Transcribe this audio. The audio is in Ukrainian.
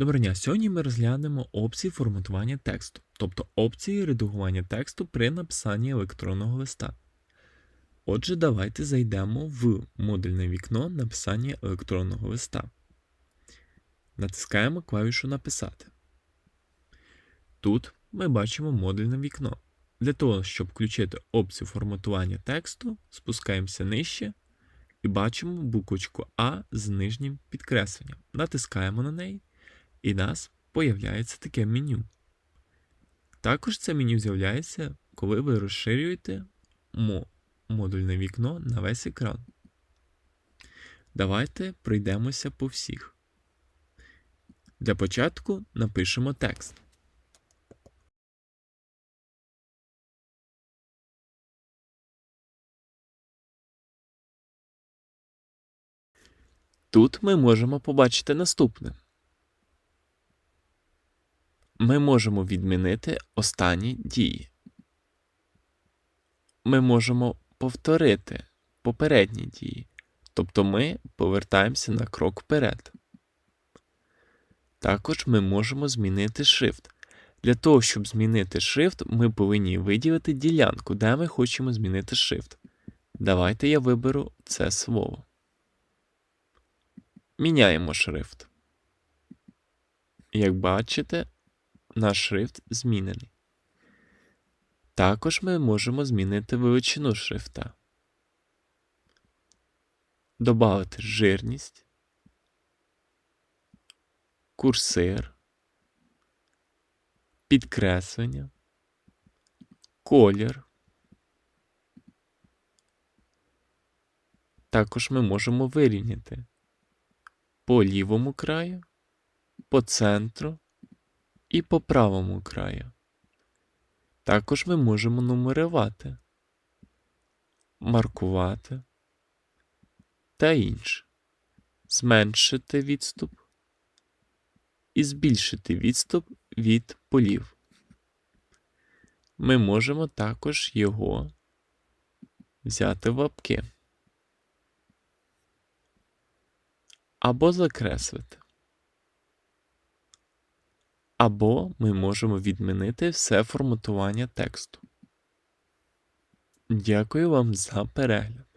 Доброго дня. Сьогодні ми розглянемо опції форматування тексту, тобто опції редагування тексту при написанні електронного листа. Отже, давайте зайдемо в модульне вікно написання електронного листа. Натискаємо клавішу Написати. Тут ми бачимо модульне вікно. Для того, щоб включити опцію форматування тексту, спускаємося нижче і бачимо буквочку А з нижнім підкресленням. Натискаємо на неї і у нас появляється таке меню. Також це меню з'являється, коли ви розширюєте модульне вікно на весь екран. Давайте пройдемося по всіх. Для початку напишемо текст. Тут ми можемо побачити наступне. Ми можемо відмінити останні дії. Ми можемо повторити попередні дії. Тобто ми повертаємося на крок вперед. Також ми можемо змінити шрифт. Для того, щоб змінити шрифт, ми повинні виділити ділянку, де ми хочемо змінити шрифт. Давайте я виберу це слово. Міняємо шрифт. Як бачите, наш шрифт змінений. Також ми можемо змінити величину шрифта. Добавити жирність, курсир, підкреслення, колір. Також ми можемо вирівняти по лівому краю, по центру і по правому краю. Також ми можемо нумерувати, маркувати та інше. Зменшити відступ і збільшити відступ від полів. Ми можемо також його взяти в лапки або закреслити. Або ми можемо відмінити все форматування тексту. Дякую вам за перегляд.